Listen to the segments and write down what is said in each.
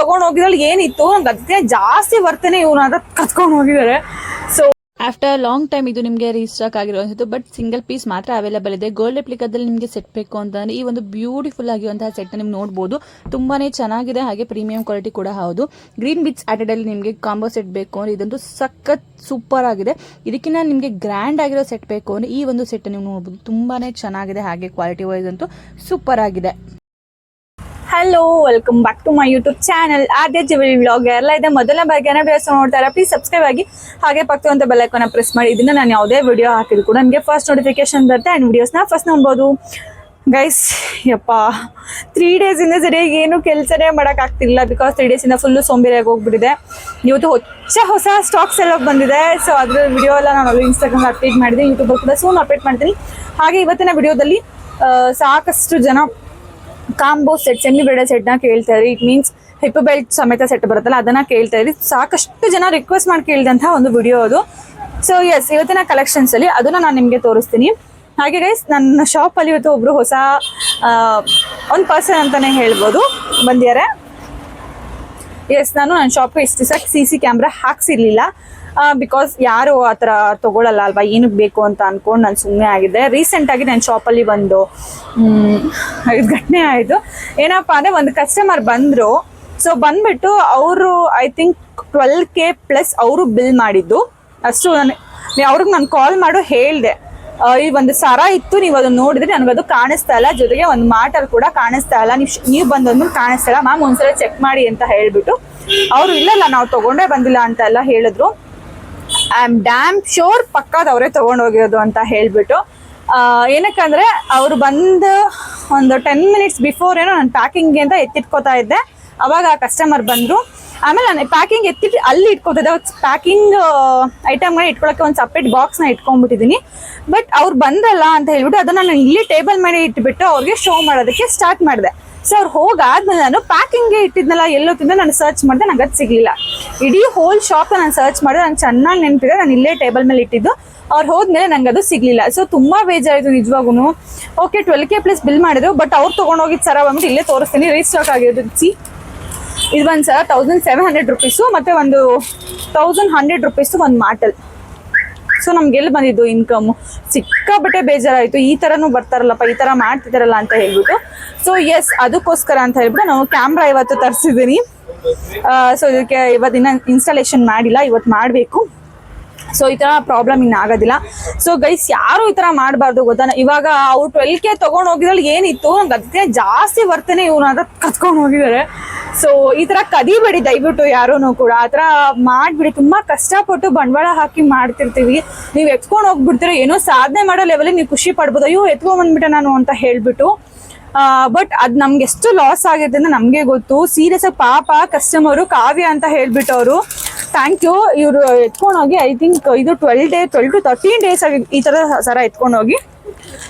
ತಗೊಂಡ್ ಹೋಗಿದ್ರಲ್ಲಿ ಏನಿತ್ತು, ನಂಗೆ ಅದಕ್ಕೆ ಜಾಸ್ತಿ ಬರ್ತೇನೆ ಇವ್ನ ಅದ ಕತ್ಕೊಂಡು ಹೋಗಿದ್ದಾರೆ. ಸೊ ಆಫ್ಟರ್ ಲಾಂಗ್ ಟೈಮ್ ಇದು ನಿಮಗೆ ರೀಸ್ಟಾಕ್ ಆಗಿರುವಂಥದ್ದು ಬಟ್ ಸಿಂಗಲ್ ಪೀಸ್ ಮಾತ್ರ ಅವೈಲೇಬಲ್ ಇದೆ. ಗೋಲ್ಡ್ ರೆಪ್ಲಿಕಾದಲ್ಲಿ ನಿಮಗೆ ಸೆಟ್ ಬೇಕು ಅಂತಂದರೆ ಈ ಒಂದು ಬ್ಯೂಟಿಫುಲ್ ಆಗಿರುವಂತಹ ಸೆಟ್ ನೀವು ನೋಡ್ಬೋದು. ತುಂಬಾ ಚೆನ್ನಾಗಿದೆ, ಹಾಗೆ ಪ್ರೀಮಿಯಂ ಕ್ವಾಲಿಟಿ ಕೂಡ ಹೌದು. ಗ್ರೀನ್ ಬಿಚ್ ಆಟಡಲ್ಲಿ ನಿಮಗೆ ಕಾಂಬೋ ಸೆಟ್ ಬೇಕು ಅಂದರೆ ಇದಂತೂ ಸಖತ್ ಸೂಪರ್ ಆಗಿದೆ. ಇದಕ್ಕಿಂತ ನಿಮಗೆ ಗ್ರ್ಯಾಂಡ್ ಆಗಿರೋ ಸೆಟ್ ಬೇಕು ಅಂದರೆ ಈ ಒಂದು ಸೆಟ್ ನೀವು ನೋಡ್ಬೋದು. ತುಂಬಾ ಚೆನ್ನಾಗಿದೆ, ಹಾಗೆ ಕ್ವಾಲಿಟಿ ವೈಸ್ ಅಂತೂ ಸೂಪರ್ ಆಗಿದೆ. Hello welcome back to my YouTube channel Aadya jewel vlog ಎಲ್ಲ ಇದೆ. ಮೊದಲನೇ ಬಾರಿಗೆ ಏನೋ ವಿಡಿಯೋಸ್ ನೋಡ್ತಾರ ಪ್ಲೀಸ್ ಸಬ್ಸ್ಕ್ರೈಬ್ ಆಗಿ ಹಾಗೆ ಪಕ್ಕದ ಬೆಲ್ ಐಕಾನ್ ಪ್ರೆಸ್ ಮಾಡಿ. ಇದನ್ನ ನಾನು ಯಾವುದೇ ವಿಡಿಯೋ ಹಾಕಿದ್ರು ಕೂಡ ನನಗೆ ಫಸ್ಟ್ ನೋಟಿಫಿಕೇಶನ್ ಬರುತ್ತೆ ಆ್ಯಂಡ್ ವಿಡಿಯೋಸ್ನ ಫಸ್ಟ್ ನೋಡ್ಬೋದು. ಗೈಸ್ ಯಪ್ಪ. ತ್ರೀ ಡೇಸಿಂದ ಸರಿಯಾಗಿ ಏನು ಕೆಲಸನೇ ಮಾಡೋಕ್ಕಾಗ್ತಿಲ್ಲ ಬಿಕಾಸ್ ತ್ರೀ ಡೇಸಿಂದ ಫುಲ್ಲು ಸೋಂಬೇರಿಯಾಗಿ ಹೋಗ್ಬಿಟ್ಟಿದೆ. ಇವತ್ತು ಹೊಚ್ಚ ಹೊಸ ಸ್ಟಾಕ್ಸ್ ಎಲ್ಲ ಬಂದಿದೆ. ಸೊ ಅದ್ರ ವಿಡಿಯೋ ಎಲ್ಲ ನಾನು ಇನ್ಸ್ಟಾಗ್ರಾಮ್ ಅಪ್ಡೇಟ್ ಮಾಡಿದೆ. ಯೂಟ್ಯೂಬಲ್ಲಿ ಕೂಡ ಸೂನ್ ಅಪ್ಡೇಟ್ ಮಾಡ್ತೀನಿ. ಹಾಗೆ ಇವತ್ತಿನ ವಿಡಿಯೋದಲ್ಲಿ ಸಾಕಷ್ಟು ಜನ ಕಾಂಬೋ ಸೆಟ್, ಸೆಮಿ ಸೆಟ್ ಸೆಟ್ನ ಕೇಳ್ತಾ ಇದ್ರಿ ಇಟ್ ಮೀನ್ಸ್ ಹಿಪ್ ಬೆಲ್ಟ್ ಸಮೇತ ಸೆಟ್ ಬರುತ್ತಲ್ಲ, ಅದನ್ನ ಕೇಳ್ತಾ ಇದ್ರಿ ಸಾಕಷ್ಟು ಜನ ರಿಕ್ವೆಸ್ಟ್ ಮಾಡಿ ಕೇಳಿದಂತಹ ಒಂದು ವಿಡಿಯೋ ಅದು. ಸೊ ಎಸ್ ಇವತ್ತಿನ ಕಲೆಕ್ಷನ್ಸ್ ಅಲ್ಲಿ ಅದನ್ನ ನಾನು ನಿಮಗೆ ತೋರಿಸ್ತೀನಿ. ಹಾಗೆ ಗೈಸ್ ನನ್ನ ಶಾಪಲ್ಲಿ ಇವತ್ತು ಒಬ್ರು ಹೊಸ ಒಂದು ಪರ್ಸನ್ ಅಂತಾನೆ ಹೇಳ್ಬೋದು. ಬಂದಿದ್ದಾರೆ. ಎಸ್ ನಾನು ನನ್ನ ಶಾಪ್ಗೆ ಇಷ್ಟು ದಿವಸ ಸಿ ಸಿ ಕ್ಯಾಮ್ರಾ ಹಾಕ್ಸಿರ್ಲಿಲ್ಲ. ಬಿಕಾಸ್ ಯಾರು ಆ ಥರ ತೊಗೊಳಲ್ಲ ಅಲ್ವಾ, ಏನಕ್ಕೆ ಬೇಕು ಅಂತ ಅನ್ಕೊಂಡು ನಾನು ಸುಮ್ಮನೆ ಆಗಿದ್ದೆ. ರೀಸೆಂಟಾಗಿ ನನ್ನ ಶಾಪಲ್ಲಿ ಒಂದು ಇದು ಘಟನೆ ಆಯಿತು. ಏನಪ್ಪ ಅಂದರೆ ಒಂದು ಕಸ್ಟಮರ್ ಬಂದರು. ಸೊ ಬಂದ್ಬಿಟ್ಟು ಅವರು I think twelve K plus ಅವರು ಬಿಲ್ ಮಾಡಿದ್ದು. ಅಷ್ಟು ನಾನು ಅವ್ರಿಗೆ ನಾನು ಕಾಲ್ ಮಾಡು ಹೇಳಿದೆ. ಈ ಒಂದು ಸರ ಇತ್ತು, ನೀವು ಅದನ್ನ ನೋಡಿದ್ರೆ ನನಗದು ಕಾಣಿಸ್ತಾ ಇಲ್ಲ. ಜೊತೆಗೆ ಒಂದು ಮಾಟಲ್ಲಿ ಕೂಡ ಕಾಣಿಸ್ತಾ ಇಲ್ಲ. ನೀವು ನೀವು ಬಂದೊಂದು ಕಾಣಿಸ್ತಾ ಇಲ್ಲ. ಮ್ಯಾಮ್, ಒಂದ್ಸಲ ಚೆಕ್ ಮಾಡಿ ಅಂತ ಹೇಳಿಬಿಟ್ಟು. ಅವರು, ಇಲ್ಲಲ್ಲ, ನಾವು ತಗೊಂಡೇ ಬಂದಿಲ್ಲ ಅಂತ ಎಲ್ಲ ಹೇಳಿದ್ರು. ಐ ಆಮ್ ಡ್ಯಾಮ್ ಶೋರ್ ಪಕ್ಕದ ಅವರೇ ತಗೊಂಡೋಗಿರೋದು ಅಂತ ಹೇಳ್ಬಿಟ್ಟು. ಏನಕ್ಕಂದ್ರೆ ಅವರು ಬಂದು ಒಂದು ಟೆನ್ ಮಿನಿಟ್ಸ್ ಬಿಫೋರ್ ಏನೋ ನಾನು ಪ್ಯಾಕಿಂಗ್ಗೆ ಅಂತ ಎತ್ತಿಟ್ಕೋತಾ ಇದ್ದೆ. ಅವಾಗ ಆ ಕಸ್ಟಮರ್ ಬಂದರು. ಆಮೇಲೆ ನಾನು ಪ್ಯಾಕಿಂಗ್ ಎತ್ತಿಟ್ಟು ಅಲ್ಲಿ ಇಟ್ಕೊತಿದ್ದೆ. ಪ್ಯಾಕಿಂಗ್ ಐಟಮ್ನ ಇಟ್ಕೊಳಕ್ಕೆ ಒಂದು ಸಪ್ರೇಟ್ ಬಾಕ್ಸ್ನ ಇಟ್ಕೊಂಡ್ಬಿಟ್ಟಿದ್ದೀನಿ ಬಟ್ ಅವ್ರು ಬಂದಲ್ಲ ಅಂತ ಹೇಳ್ಬಿಟ್ಟು ಅದನ್ನ ನಾನು ಇಲ್ಲಿ ಟೇಬಲ್ ಮೇಲೆ ಇಟ್ಬಿಟ್ಟು ಅವ್ರಿಗೆ ಶೋ ಮಾಡೋದಕ್ಕೆ ಸ್ಟಾರ್ಟ್ ಮಾಡಿದೆ. ಸೊ ಅವ್ರು ಹೋಗಾದ್ಮೇಲೆ ನಾನು ಪ್ಯಾಕಿಂಗ್ಗೆ ಇಟ್ಟಿದ್ನಲ್ಲ ಎಲ್ಲೋತಿಂದ ನಾನು ಸರ್ಚ್ ಮಾಡಿದೆ, ನಂಗೆ ಅದು ಸಿಗಲಿಲ್ಲ. ಇಡೀ ಹೋಲ್ ಶಾಪ್ ನಾನು ಸರ್ಚ್ ಮಾಡಿದೆ, ನಂಗೆ ಚೆನ್ನಾಗಿ ನೆನಪಿದೆ, ನಾನು ಇಲ್ಲೇ ಟೇಬಲ್ ಮೇಲೆ ಇಟ್ಟಿದ್ದು. ಅವ್ರು ಹೋದ್ಮೇಲೆ ನಂಗೆ ಅದು ಸಿಗಲಿಲ್ಲ. ಸೊ ತುಂಬ ಬೇಜಾರಾಯಿತು ನಿಜವಾಗೂ okay twelve K plus bill ಮಾಡಿದ್ರು ಬಟ್ ಅವ್ರು ತೊಗೊಂಡೋಗಿದ್ದು ಸರ ಬಂದ್ಬಿಟ್ಟು ಇಲ್ಲೇ ತೋರಿಸ್ತೀನಿ ರೀಸ್ಟಾಕ್ ಆಗಿರೋದು. ಸಿ ಇದು ಒಂದು sir thousand seven hundred rupees ಮತ್ತು ಒಂದು ತೌಸಂಡ್ ಹಂಡ್ರೆಡ್ ರುಪೀಸು ಒಂದು ಮಾಟಲ್. ಸೊ ನಮ್ಗೆ ಎಲ್ಲಿ ಬಂದಿದ್ದು ಇನ್ಕಮ್ ಸಿಕ್ಕಾಬಟ್ಟೆ ಬೇಜಾರಾಯಿತು. ಈ ಥರನೂ ಬರ್ತಾರಲ್ಲಪ್ಪ, ಈ ಥರ ಮಾಡ್ತಿದ್ದಾರಲ್ಲ ಅಂತ ಹೇಳ್ಬಿಟ್ಟು. ಸೊ ಎಸ್ ಅದಕ್ಕೋಸ್ಕರ ಅಂತ ಹೇಳ್ಬಿಟ್ಟು ನಾವು ಕ್ಯಾಮ್ರಾ ಇವತ್ತು ತರಿಸಿದ್ದೀನಿ. ಸೊ ಇದಕ್ಕೆ ಇವತ್ತಿನ ಇನ್ಸ್ಟಾಲೇಷನ್ ಮಾಡಿಲ್ಲ, ಇವತ್ತು ಮಾಡಬೇಕು. ಸೊ ಈ ಥರ ಪ್ರಾಬ್ಲಮ್ ಇನ್ನು ಆಗೋದಿಲ್ಲ. ಸೊ ಗೈಸ್ ಯಾರು ಈ ಥರ ಮಾಡಬಾರ್ದು ಗೊತ್ತಾನ ಇವಾಗ ಅವ್ರು ಟ್ವೆಲ್ ಕೆ ತೊಗೊಂಡು ಹೋಗಿದ್ರಲ್ಲಿ ಏನಿತ್ತು? ನಂಗೆ ಅದಕ್ಕೆ ಜಾಸ್ತಿ ಬರ್ತೇನೆ ಇವ್ರು ಹತ್ರ ಕತ್ಕೊಂಡು ಹೋಗಿದ್ದಾರೆ. ಸೊ ಈ ತರ ಕದಿಬೇಡಿ, ದಯವಿಟ್ಟು ಯಾರೂ ಕೂಡ. ಆ ತರ ಮಾಡ್ಬಿಡಿ. ತುಂಬಾ ಕಷ್ಟಪಟ್ಟು ಬಂಡವಾಳ ಹಾಕಿ ಮಾಡ್ತಿರ್ತೀವಿ. ನೀವು ಎತ್ಕೊಂಡು ಹೋಗ್ಬಿಡ್ತೀರ, ಏನೋ ಸಾಧನೆ ಮಾಡೋ ಲೆವೆಲ್ ನೀವು ಖುಷಿ ಪಡ್ಬೋದು. ಅಯ್ಯೋ ಎತ್ಕೊಂಡ್ಬಂದ್ಬಿಟ್ಟೆ ನಾನು ಅಂತ ಹೇಳ್ಬಿಟ್ಟು. ಬಟ್ ಅದ್ ನಮ್ಗೆ ಎಷ್ಟು ಲಾಸ್ ಆಗಿದೆ ಅಂತ ನಮ್ಗೆ ಗೊತ್ತು. ಸೀರಿಯಸ್ ಆಗಿ ಪಾಪ ಕಸ್ಟಮರು ಕಾವ್ಯ ಅಂತ ಹೇಳ್ಬಿಟ್ಟು ಅವರು ಥ್ಯಾಂಕ್ ಯು ಇವರು ಎತ್ಕೊಂಡೋಗಿ ಐ ಥಿಂಕ್ ಇದು twelve day twelve to thirteen days ಆಗಿ ಈ ಥರ ಸರ ಎತ್ಕೊಂಡೋಗಿ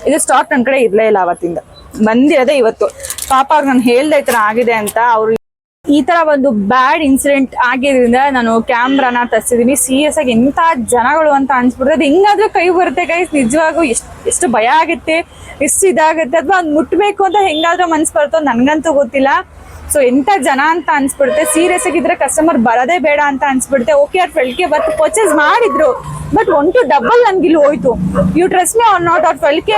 ಇದು ಸ್ಟಾಕ್ ನನ್ನ ಕಡೆ ಇರಲೇ ಇಲ್ಲ ಅವತ್ತಿಂದ. ಬಂದಿರೋದೇ ಇವತ್ತು. ಪಾಪ ಅವ್ರು ನಾನು ಹೇಳ್ದೆ ಈ ಥರ ಆಗಿದೆ ಅಂತ, ಅವರು ಈ ತರ ಒಂದು ಬ್ಯಾಡ್ ಇನ್ಸಿಡೆಂಟ್ ಆಗಿದ್ರಿಂದ ನಾನು ಕ್ಯಾಮ್ರಾನ ತರಿಸಿದೀನಿ. ಸೀರಿಯಸ್ ಆಗಿ ಎಂತ ಜನಗಳು ಅಂತ ಅನ್ಸ್ಬಿಡ್ತದೆ ಅದು ಹೆಂಗಾದ್ರೂ ಕೈ ಬರುತ್ತೆ ಗೈಸ್ ನಿಜವಾಗೂ ಎಷ್ಟು ಎಷ್ಟು ಭಯ ಆಗುತ್ತೆ, ಎಷ್ಟು ಇದಾಗುತ್ತೆ, ಅಥವಾ ಅದು ಮುಟ್ಬೇಕು ಅಂತ ಹೆಂಗಾದ್ರೂ ಮನ್ಸು ಬರುತ್ತೋ ನನಗಂತೂ ಗೊತ್ತಿಲ್ಲ. ಸೊ ಎಂತ ಜನ ಅಂತ ಅನ್ಸ್ಬಿಡುತ್ತೆ ಸೀರಿಯಸ್ ಆಗಿದ್ರೆ ಕಸ್ಟಮರ್ ಬರೋದೇ ಬೇಡ ಅಂತ ಅನ್ಸ್ಬಿಡುತ್ತೆ. ಓಕೆ ಅವ್ರು ಟ್ವೆಲ್ ಕೆ ಬರ್ತು ಪರ್ಚೇಸ್ ಮಾಡಿದ್ರು ಬಟ್ ಒನ್ ಟು ಡಬಲ್ ನನ್ಗೆ ಇಲ್ಲಿ ಹೋಯ್ತು. You trust me or not ಅವ್ರು ಫೆಲ್ಕೆ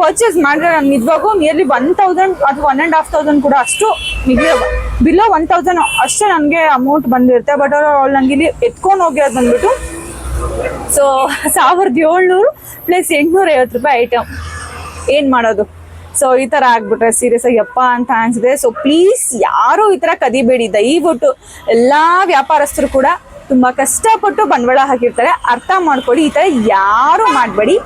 ಪರ್ಚೇಸ್ ಮಾಡಿದ್ರೆ ನಾನು ನಿಜವಾಗೂ ನಿಯರ್ಲಿ ಒನ್ ತೌಸಂಡ್ ಅಥವಾ ಒನ್ ಆ್ಯಂಡ್ ಹಾಫ್ ತೌಸಂಡ್ ಕೂಡ ಅಷ್ಟು ಬಿಲೋ ಒನ್ ತೌಸಂಡ್ ಅಷ್ಟೇ ನನಗೆ ಅಮೌಂಟ್ ಬಂದಿರುತ್ತೆ. ಬಟ್ ಅವರು ಅವ್ಳು ನನಗೆ ಇಲ್ಲಿ ಎತ್ಕೊಂಡು ಹೋಗಿರೋದು ಬಂದ್ಬಿಟ್ಟು ಸೊ ಸಾವಿರದ ಏಳ್ನೂರು ಪ್ಲಸ್ ಎಂಟುನೂರ ಐವತ್ತು ರೂಪಾಯಿ ಐಟಮ್ ಏನು ಮಾಡೋದು? ಸೊ ಈ ಥರ ಆಗ್ಬಿಟ್ರೆ ಸೀರಿಯಸ್ ಆಗಿ ಅಪ್ಪ ಅಂತ ಅನ್ಸಿದೆ. ಸೊ ಪ್ಲೀಸ್ ಯಾರು ಈ ಥರ ಕದಿಬೇಡಿ. ದಯವಿಟ್ಟು ಎಲ್ಲ ವ್ಯಾಪಾರಸ್ಥರು ಕೂಡ ತುಂಬ ಕಷ್ಟಪಟ್ಟು ಬಂಡವಾಳ ಹಾಕಿರ್ತಾರೆ. ಅರ್ಥ ಮಾಡ್ಕೊಳ್ಳಿ, ಈ ಥರ ಯಾರು ಮಾಡಬೇಡಿ.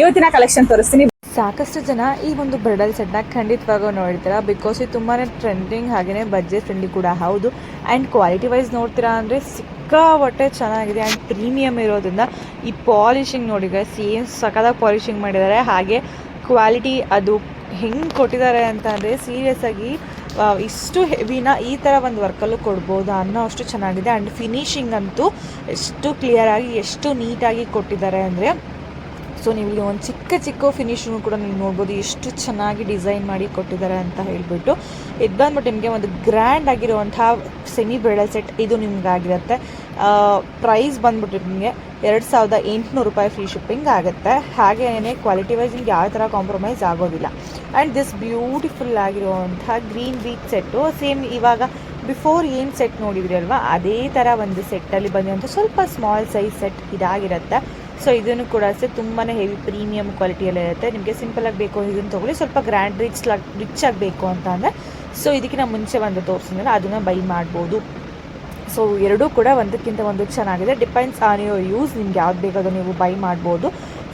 ಇವತ್ತಿನ ಕಲೆಕ್ಷನ್ ತೋರಿಸ್ತೀನಿ. ಸಾಕಷ್ಟು ಜನ ಈ ಒಂದು ಬ್ರೈಡಲ್ ಸೆಟ್ನ ಖಂಡಿತವಾಗೂ ನೋಡ್ತೀರಾ ಬಿಕಾಸ್ ಇದು ತುಂಬಾ ಟ್ರೆಂಡಿಂಗ್ ಹಾಗೆಯೇ ಬಜೆಟ್ ಫ್ರೆಂಡ್ಲಿ ಕೂಡ ಹೌದು. ಆ್ಯಂಡ್ ಕ್ವಾಲಿಟಿ ವೈಸ್ ನೋಡ್ತೀರಾ ಅಂದರೆ ಸಿಕ್ಕಾಪಟ್ಟೆ ಚೆನ್ನಾಗಿದೆ ಆ್ಯಂಡ್ ಪ್ರೀಮಿಯಮ್ ಇರೋದ್ರಿಂದ ಈ ಪಾಲಿಶಿಂಗ್ ನೋಡಿದರೆ ಸೇಮ್ ಸಖತ್ತಾಗಿ ಪಾಲಿಶಿಂಗ್ ಮಾಡಿದ್ದಾರೆ. ಹಾಗೆ ಕ್ವಾಲಿಟಿ ಅದು ಹೆಂಗೆ ಕೊಟ್ಟಿದ್ದಾರೆ ಅಂತ ಅಂದರೆ ಸೀರಿಯಸ್ ಆಗಿ ಇಷ್ಟು ಹೆವಿನ ಈ ಥರ ಒಂದು ವರ್ಕಲ್ಲೂ ಕೊಡ್ಬೋದು ಅನ್ನೋ ಅಷ್ಟು ಚೆನ್ನಾಗಿದೆ. ಆ್ಯಂಡ್ ಫಿನಿಷಿಂಗ್ ಅಂತೂ ಎಷ್ಟು ಕ್ಲಿಯರಾಗಿ ಎಷ್ಟು ನೀಟಾಗಿ ಕೊಟ್ಟಿದ್ದಾರೆ ಅಂದರೆ ಸೊ ನೀವು ಇಲ್ಲಿ ಒಂದು ಚಿಕ್ಕ ಚಿಕ್ಕ ಫಿನಿಶನ್ನು ಕೂಡ ನೀವು ನೋಡ್ಬೋದು. ಎಷ್ಟು ಚೆನ್ನಾಗಿ ಡಿಸೈನ್ ಮಾಡಿ ಕೊಟ್ಟಿದ್ದಾರೆ ಅಂತ ಹೇಳಿಬಿಟ್ಟು. ಇದು ಬಂದ್ಬಿಟ್ಟು ನಿಮಗೆ ಒಂದು ಗ್ರ್ಯಾಂಡ್ ಆಗಿರುವಂಥ ಸೆಮಿ ಬ್ರೈಡಲ್ ಸೆಟ್ ಇದು ನಿಮ್ಗೆ ಆಗಿರುತ್ತೆ ಪ್ರೈಸ್ ಬಂದ್ಬಿಟ್ಟು ನಿಮಗೆ ಎರಡು ಸಾವಿರದ ಎಂಟುನೂರು ರೂಪಾಯಿ ಫ್ರೀ ಶಿಪ್ಪಿಂಗ್ ಆಗುತ್ತೆ. ಹಾಗೆಯೇ ಕ್ವಾಲಿಟಿ ವೈಸ್ ನಿಮ್ಗೆ ಯಾವ ಥರ ಕಾಂಪ್ರಮೈಸ್ ಆಗೋದಿಲ್ಲ. ಆ್ಯಂಡ್ ದಿಸ್ ಬ್ಯೂಟಿಫುಲ್ ಆಗಿರುವಂಥ ಗ್ರೀನ್ ಬೀಚ್ ಸೆಟ್ಟು ಸೇಮ್ ಇವಾಗ ಬಿಫೋರ್ ಏನು ಸೆಟ್ ನೋಡಿದ್ರಿ ಅಲ್ವಾ? ಅದೇ ಥರ ಒಂದು ಸೆಟ್ಟಲ್ಲಿ ಬಂದಿರುವಂಥ ಸ್ವಲ್ಪ ಸ್ಮಾಲ್ ಸೈಜ್ ಸೆಟ್ ಇದಾಗಿರುತ್ತೆ. ಸೊ ಇದನ್ನು ಕೂಡ ಅಷ್ಟೇ ತುಂಬಾ ಹೆವಿ ಪ್ರೀಮಿಯಂ ಕ್ವಾಲಿಟಿಯಲ್ಲಿ ಇರುತ್ತೆ. ನಿಮಗೆ ಸಿಂಪಲಾಗಿ ಬೇಕು, ಇದನ್ನು ತೊಗೊಳ್ಳಿ. ಸ್ವಲ್ಪ ಗ್ರ್ಯಾಂಡ್ ರಿಚ್ ರಿಚ್ ಆಗಬೇಕು ಅಂತ ಅಂದರೆ ಸೊ ಇದಕ್ಕಿಂತ ಮುಂಚೆ ಒಂದು ತೋರಿಸಿದ್ರೆ ಅದನ್ನು ಬೈ ಮಾಡ್ಬೋದು. ಸೊ ಎರಡೂ ಕೂಡ ಒಂದಕ್ಕಿಂತ ಒಂದು ಚೆನ್ನಾಗಿದೆ. ಡಿಪೆಂಡ್ಸ್ ಆನ್ ಯುವರ್ ಯೂಸ್ ನಿಮ್ಗೆ ಯಾವ್ದು ಬೇಕಾದ್ರೂ ನೀವು ಬೈ ಮಾಡ್ಬೋದು.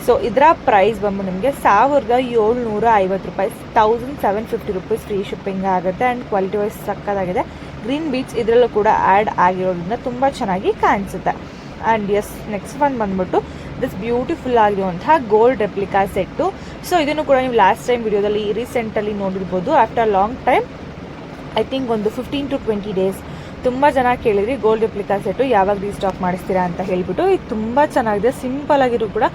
ಸೊ ಇದರ ಪ್ರೈಸ್ ಬಂದು ನಿಮಗೆ ಸಾವಿರದ ಏಳ್ನೂರ ಐವತ್ತು ರೂಪಾಯಿ thousand seven fifty rupees free shipping ಆಗುತ್ತೆ. ಆ್ಯಂಡ್ ಕ್ವಾಲಿಟಿ ವೈಸ್ ಸಕ್ಕತ್ತಾಗಿದೆ. ಗ್ರೀನ್ ಬೀಚ್ ಇದರಲ್ಲೂ ಕೂಡ ಆ್ಯಡ್ ಆಗಿರೋದ್ರಿಂದ ತುಂಬ ಚೆನ್ನಾಗಿ ಕಾಣಿಸುತ್ತೆ. ಆ್ಯಂಡ್ ಎಸ್ ನೆಕ್ಸ್ಟ್ ಒಂದು ಬಂದ್ಬಿಟ್ಟು ದಿಸ್ ಬ್ಯೂಟಿಫುಲ್ ಆಗಿರುವಂತಹ ಗೋಲ್ಡ್ ರೆಪ್ಲಿಕಾ ಸೆಟ್ಟು ಸೊ ಇದನ್ನು ಕೂಡ ನೀವು ಲಾಸ್ಟ್ ಟೈಮ್ ವಿಡಿಯೋದಲ್ಲಿ ರೀಸೆಂಟಲ್ಲಿ ನೋಡಿರ್ಬೋದು. After long time I think ಒಂದು ಫಿಫ್ಟೀನ್ ಟು ಟ್ವೆಂಟಿ ಡೇಸ್ ತುಂಬ ಜನ ಕೇಳಿದ್ರಿ ಗೋಲ್ಡ್ ರೆಪ್ಲಿಕಾ ಸೆಟ್ಟು ಯಾವಾಗ ರೀಸ್ಟಾಕ್ ಮಾಡಿಸ್ತೀರಾ ಅಂತ ಹೇಳಿಬಿಟ್ಟು. ಇದು ತುಂಬ ಚೆನ್ನಾಗಿದೆ. ಸಿಂಪಲ್ ಆಗಿರೋ ಕೂಡ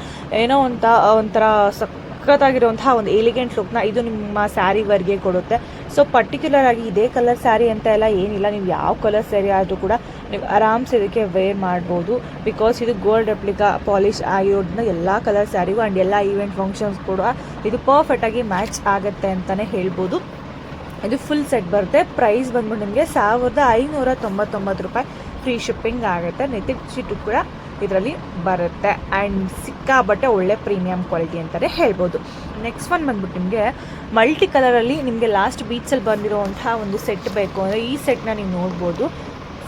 ಏನೋ ಒಂಥ ಒಂಥರ ಸಖತ್ತಾಗಿರುವಂತಹ ಒಂದು ಎಲಿಗೆಂಟ್ ಲುಕ್ನ ಇದು ನಿಮ್ಮ ಸ್ಯಾರಿ ವರ್ಗೆ ಕೊಡುತ್ತೆ. ಸೊ ಪರ್ಟಿಕ್ಯುಲರ್ ಆಗಿ ಇದೇ ಕಲರ್ ಸ್ಯಾರಿ ಅಂತ ಎಲ್ಲ ಏನಿಲ್ಲ. ನೀವು ಯಾವ ಕಲರ್ ಸ್ಯಾರಿ ಆದರೂ ಕೂಡ ನೀವು ಆರಾಮ್ಸೆ ಇದಕ್ಕೆ ವೇರ್ ಮಾಡ್ಬೋದು. ಬಿಕಾಸ್ ಇದು ಗೋಲ್ಡ್ ರೆಪ್ಲಿಕಾ ಪಾಲಿಶ್ ಆಗಿರೋದ್ರಿಂದ ಎಲ್ಲ ಕಲರ್ ಸ್ಯಾರಿಗೂ ಆ್ಯಂಡ್ ಎಲ್ಲ ಈವೆಂಟ್ ಫಂಕ್ಷನ್ಸ್ ಕೂಡ ಇದು ಪರ್ಫೆಕ್ಟಾಗಿ ಮ್ಯಾಚ್ ಆಗುತ್ತೆ ಅಂತಲೇ ಹೇಳ್ಬೋದು. ಇದು ಫುಲ್ ಸೆಟ್ ಬರುತ್ತೆ. ಪ್ರೈಸ್ ಬಂದ್ಬಿಟ್ಟು ನಿಮಗೆ ಸಾವಿರದ ಐನೂರ ತೊಂಬತ್ತೊಂಬತ್ತು ರೂಪಾಯಿ ಫ್ರೀ ಶಿಪ್ಪಿಂಗ್ ಆಗುತ್ತೆ. ನೆತಿಕ್ ಶೀಟು ಕೂಡ ಇದರಲ್ಲಿ ಬರುತ್ತೆ. ಆ್ಯಂಡ್ ಸಿಕ್ಕಾಬಟ್ಟೆ ಒಳ್ಳೆ ಪ್ರೀಮಿಯಂ ಕ್ವಾಲಿಟಿ ಅಂತಲೇ ಹೇಳ್ಬೋದು. ನೆಕ್ಸ್ಟ್ ಒನ್ ಬಂದ್ಬಿಟ್ಟು ನಿಮಗೆ ಮಲ್ಟಿ ಕಲರಲ್ಲಿ ನಿಮಗೆ ಲಾಸ್ಟ್ ಬೀಚಲ್ಲಿ ಬಂದಿರೋವಂಥ ಒಂದು ಸೆಟ್ ಬೇಕು ಅಂದರೆ ಈ ಸೆಟ್ನ ನೀವು ನೋಡ್ಬೋದು.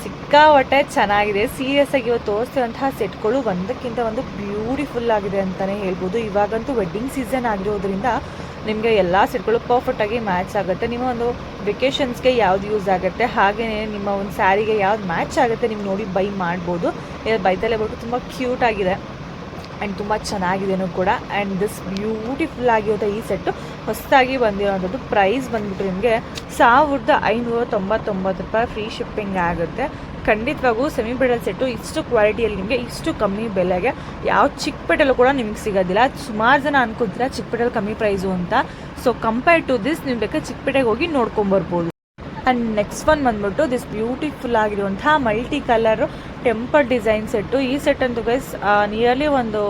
ಸಿಕ್ಕಾಪಟ್ಟೆ ಚೆನ್ನಾಗಿದೆ. ಸೀರಿಯಸ್ ಆಗಿ ಇವತ್ತು ತೋರಿಸಿದಂತಹ ಸೆಟ್ಗಳು ಒಂದಕ್ಕಿಂತ ಒಂದು ಬ್ಯೂಟಿಫುಲ್ ಆಗಿದೆ ಅಂತಲೇ ಹೇಳ್ಬೋದು. ಇವಾಗಂತೂ ವೆಡ್ಡಿಂಗ್ ಸೀಸನ್ ಆಗಿರೋದ್ರಿಂದ ನಿಮಗೆ ಎಲ್ಲ ಪರ್ಫೆಕ್ಟ್ ಪರ್ಫೆಕ್ಟಾಗಿ ಮ್ಯಾಚ್ ಆಗುತ್ತೆ. ನಿಮ್ಮ ಒಂದು ವೆಕೇಷನ್ಸ್ಗೆ ಯಾವ್ದು ಯೂಸ್ ಆಗುತ್ತೆ ಹಾಗೆಯೇ ನಿಮ್ಮ ಒಂದು ಸ್ಯಾರಿಗೆ ಯಾವ್ದು ಮ್ಯಾಚ್ ಆಗುತ್ತೆ, ನಿಮ್ಗೆ ನೋಡಿ ಬೈ ಮಾಡ್ಬೋದು. ಬೈತಲೇ ಬಿಟ್ಟು ತುಂಬ ಕ್ಯೂಟ್ ಆಗಿದೆ. ಆ್ಯಂಡ್ ತುಂಬ ಚೆನ್ನಾಗಿದೆನೂ ಕೂಡ. ಆ್ಯಂಡ್ ದಿಸ್ ಬ್ಯೂಟಿಫುಲ್ ಆಗಿರೋಂಥ ಈ ಸೆಟ್ಟು ಹೊಸದಾಗಿ ಬಂದಿರೋವಂಥದ್ದು ಪ್ರೈಸ್ ಬಂದ್ಬಿಟ್ಟು ನಿಮಗೆ ಸಾವಿರದ ಐನೂರ ತೊಂಬತ್ತೊಂಬತ್ತು ರೂಪಾಯಿ ಫ್ರೀ ಶಿಪ್ಪಿಂಗ್ ಆಗುತ್ತೆ. ಖಂಡಿತವಾಗೂ ಸೆಮಿ ಬ್ರೈಡಲ್ ಸೆಟ್ಟು ಇಷ್ಟು ಕ್ವಾಲಿಟಿಯಲ್ಲಿ ನಿಮಗೆ ಇಷ್ಟು ಕಮ್ಮಿ ಬೆಲೆಗೆ ಯಾವ ಚಿಕ್ಕಪೇಟೆಲ್ಲೂ ಕೂಡ ನಿಮಗೆ ಸಿಗೋದಿಲ್ಲ. ಸುಮಾರು ಜನ ಅನ್ಕೊತೀರ ಚಿಕ್ಕಪೇಟೆಲ್ ಕಮ್ಮಿ ಪ್ರೈಸು ಅಂತ. ಸೊ ಕಂಪೇರ್ ಟು ದಿಸ್ ನೀವು ಬೇಕಾದ್ರೆ ಚಿಕ್ಕಪೇಟೆಗೆ ಹೋಗಿ ನೋಡ್ಕೊಂಬರ್ಬೋದು ಆ್ಯಂಡ್ ನೆಕ್ಸ್ಟ್ ಒನ್ ಬಂದ್ಬಿಟ್ಟು ದಿಸ್ ಬ್ಯೂಟಿಫುಲ್ ಆಗಿರುವಂತಹ multi colour temple design set ಈ ಸೆಟ್ ಅಂತೂ ಗೈಸ್ ನಿಯರ್ಲಿ ಒಂದು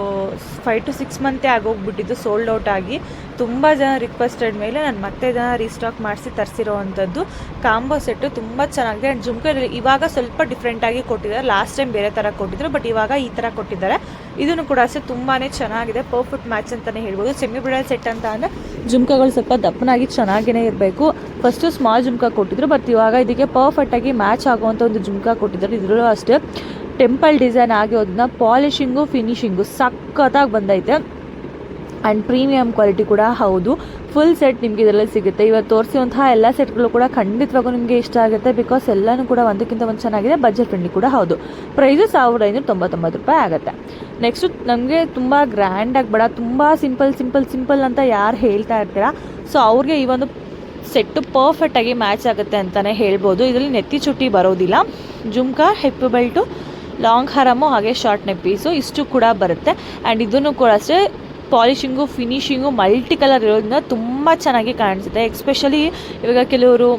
ಫೈವ್ ಟು ಸಿಕ್ಸ್ ಮಂತೇ ಆಗೋಗ್ಬಿಟ್ಟಿದ್ದು ಸೋಲ್ಡ್ ಔಟ್ ಆಗಿ. ತುಂಬ ಜನ ರಿಕ್ವೆಸ್ಟೆಡ್ ಮೇಲೆ ನಾನು ಮತ್ತೆ ಜನ ರೀಸ್ಟಾಕ್ ಮಾಡಿಸಿ ತರಿಸಿರೋವಂಥದ್ದು ಕಾಂಬೋ ಸೆಟ್ಟು ತುಂಬ ಚೆನ್ನಾಗಿದೆ. ಆ್ಯಂಡ್ ಜುಮ್ಕಲ್ಲಿ ಇವಾಗ ಸ್ವಲ್ಪ ಡಿಫ್ರೆಂಟಾಗಿ ಕೊಟ್ಟಿದ್ದಾರೆ. ಲಾಸ್ಟ್ ಟೈಮ್ ಬೇರೆ ಥರ ಕೊಟ್ಟಿದ್ದರು ಬಟ್ ಇವಾಗ ಈ ಥರ ಕೊಟ್ಟಿದ್ದಾರೆ. ಇದನ್ನು ಕೂಡ ಅಷ್ಟೇ ತುಂಬಾ ಚೆನ್ನಾಗಿದೆ ಪರ್ಫೆಕ್ಟ್ ಮ್ಯಾಚ್ ಅಂತಲೇ ಹೇಳ್ಬೋದು. ಸೆಮಿ ಬ್ರೈಡಲ್ ಸೆಟ್ ಅಂತ ಅಂದರೆ ಜುಮ್ಕಗಳು ಸ್ವಲ್ಪ ದಪ್ಪನಾಗಿ ಚೆನ್ನಾಗಿಯೇ ಇರಬೇಕು. ಫಸ್ಟು ಸ್ಮಾಲ್ ಜುಮ್ಕ ಕೊಟ್ಟಿದ್ರು ಬಟ್ ಇವಾಗ ಇದಕ್ಕೆ ಪರ್ಫೆಕ್ಟಾಗಿ ಮ್ಯಾಚ್ ಆಗುವಂಥ ಒಂದು ಜುಮ್ಕ ಕೊಟ್ಟಿದ್ದಾರೆ. ಇದರಲ್ಲೂ ಅಷ್ಟೇ ಟೆಂಪಲ್ ಡಿಸೈನ್ ಆಗಿರೋದನ್ನ ಪಾಲಿಶಿಂಗು ಫಿನಿಶಿಂಗು ಸಖತ್ತಾಗಿ ಬಂದೈತೆ. ಆ್ಯಂಡ್ ಪ್ರೀಮಿಯಂ ಕ್ವಾಲಿಟಿ ಕೂಡ ಹೌದು. ಫುಲ್ ಸೆಟ್ ನಿಮಗೆ ಇದರಲ್ಲಿ ಸಿಗುತ್ತೆ. ಇವತ್ತು ತೋರಿಸಿರುವಂತಹ ಎಲ್ಲ ಸೆಟ್ಗಳು ಕೂಡ ಖಂಡಿತವಾಗೂ ನಿಮಗೆ ಇಷ್ಟ ಆಗುತ್ತೆ ಬಿಕಾಸ್ ಎಲ್ಲನೂ ಕೂಡ ಒಂದಕ್ಕಿಂತ ಒಂದು ಚೆನ್ನಾಗಿದೆ. ಬಜೆಟ್ ಫ್ರೆಂಡ್ಲಿ ಕೂಡ ಹೌದು. ಪ್ರೈಸು ಸಾವಿರದ ಐನೂರ ತೊಂಬತ್ತೊಂಬತ್ತು ರೂಪಾಯಿ ಆಗುತ್ತೆ. ನೆಕ್ಸ್ಟು ನಮಗೆ ತುಂಬ ಗ್ರ್ಯಾಂಡಾಗಿ ಬೇಡ. ತುಂಬ ಸಿಂಪಲ್ ಸಿಂಪಲ್ ಸಿಂಪಲ್ ಅಂತ ಯಾರು ಹೇಳ್ತಾ ಇರ್ತೀರಾ? ಸೊ ಅವ್ರಿಗೆ ಈ ಒಂದು ಸೆಟ್ಟು ಪರ್ಫೆಕ್ಟಾಗಿ ಮ್ಯಾಚ್ ಆಗುತ್ತೆ ಅಂತಲೇ ಹೇಳ್ಬೋದು. ಇದರಲ್ಲಿ ನೆತ್ತಿ ಚುಟ್ಟಿ ಬರೋದಿಲ್ಲ. ಜುಮ್ಕಾ ಹೆಪ್ಪು ಬೆಲ್ಟು ಲಾಂಗ್ ಹರಮು ಹಾಗೆ ಶಾರ್ಟ್ ನೆಕ್ ಪೀಸು ಇಷ್ಟು ಕೂಡ ಬರುತ್ತೆ. ಆ್ಯಂಡ್ ಇದನ್ನು ಕೂಡ ಅಷ್ಟೇ ಪಾಲಿಶಿಂಗು, ಫಿನಿಶಿಂಗು ಮಲ್ಟಿ ಕಲರ್ ಇರೋದ್ರಿಂದ ತುಂಬ ಚೆನ್ನಾಗಿ ಕಾಣಿಸುತ್ತೆ. ಎಕ್ಸ್ಪೆಷಲಿ ಇವಾಗ ಕೆಲವರು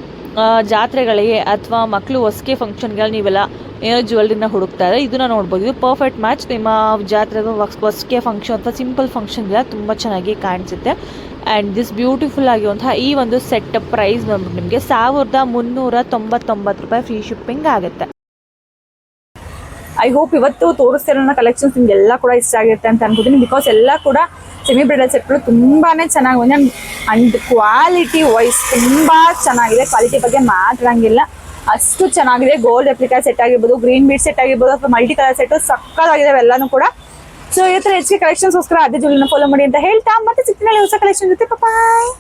ಜಾತ್ರೆಗಳಿಗೆ ಅಥವಾ ಮಕ್ಕಳು ಹೊಸ್ಕೆ ಫಂಕ್ಷನ್ಗಳು ನೀವೆಲ್ಲ ಏನೋ ಜ್ಯುವೆಲ್ರಿನ ಹುಡುಕ್ತಾ ಇದ್ದಾರೆ ಇದನ್ನ ನೋಡ್ಬೋದು. ಇದು ಪರ್ಫೆಕ್ಟ್ ಮ್ಯಾಚ್ ನಿಮ್ಮ ಜಾತ್ರೆ ಹೊಸ್ಕೆ ಫಂಕ್ಷನ್ ಅಥವಾ ಸಿಂಪಲ್ ಫಂಕ್ಷನ್ಗೆಲ್ಲ ತುಂಬ ಚೆನ್ನಾಗಿ ಕಾಣಿಸುತ್ತೆ. ಆ್ಯಂಡ್ ದಿಸ್ ಬ್ಯೂಟಿಫುಲ್ ಆಗಿರುವಂತಹ ಈ ಒಂದು ಸೆಟ್ ಪ್ರೈಸ್ ಬಂದ್ಬಿಟ್ಟು ನಿಮಗೆ ಸಾವಿರದ ಮುನ್ನೂರ ತೊಂಬತ್ತೊಂಬತ್ತು ರೂಪಾಯಿ ಫ್ರೀ ಶಿಪ್ಪಿಂಗ್ ಆಗುತ್ತೆ. ಐ ಹೋಪ್ ಇವತ್ತು ತೋರಿಸ್ತಿರೋ ಕಲೆಕ್ಷನ್ಸ್ ನಿಮ್ಗೆಲ್ಲ ಕೂಡ ಇಷ್ಟ ಆಗಿರುತ್ತೆ ಅಂತ ಅನ್ಕೋತೀನಿ. ಬಿಕಾಸ್ ಎಲ್ಲ ಕೂಡ ಸೆಮಿ ಬ್ರೈಡಲ್ ಸೆಟ್ಗಳು ತುಂಬಾ ಚೆನ್ನಾಗಿ ಬಂದಿದೆ. ಅಂಡ್ ಕ್ವಾಲಿಟಿ ವೈಸ್ ತುಂಬ ಚೆನ್ನಾಗಿದೆ. ಕ್ವಾಲಿಟಿ ಬಗ್ಗೆ ಮಾತಾಡಂಗಿಲ್ಲ. ಅಷ್ಟು ಚೆನ್ನಾಗಿದೆ. ಗೋಲ್ಡ್ ರೆಪ್ಲಿಕಾ ಸೆಟ್ ಆಗಿರ್ಬೋದು ಗ್ರೀನ್ ಬೀಡ್ ಸೆಟ್ ಆಗಿರ್ಬೋದು, ಅಥವಾ ಮಲ್ಟಿ ಕಲರ್ ಸೆಟ್ ಸಕ್ಕತ್ತಾಗಿದೆ ಎಲ್ಲಾನು ಕೂಡ. ಸೊ ಈ ಥರ ಹೆಚ್ಚಿಗೆ ಕಲೆಕ್ಷನ್ಸ್ಗೋಸ್ಕರ ಅದೇ ಜೂಲಿನ ಫಾಲೋ ಮಾಡಿ ಅಂತ ಹೇಳ್ತಾ. ಮತ್ತೆ ಸಿಕ್ಕಿನಲ್ಲಿ ಹೊಸ ಕಲೆಕ್ಷನ್ ಜೊತೆ. ಬಾಯ್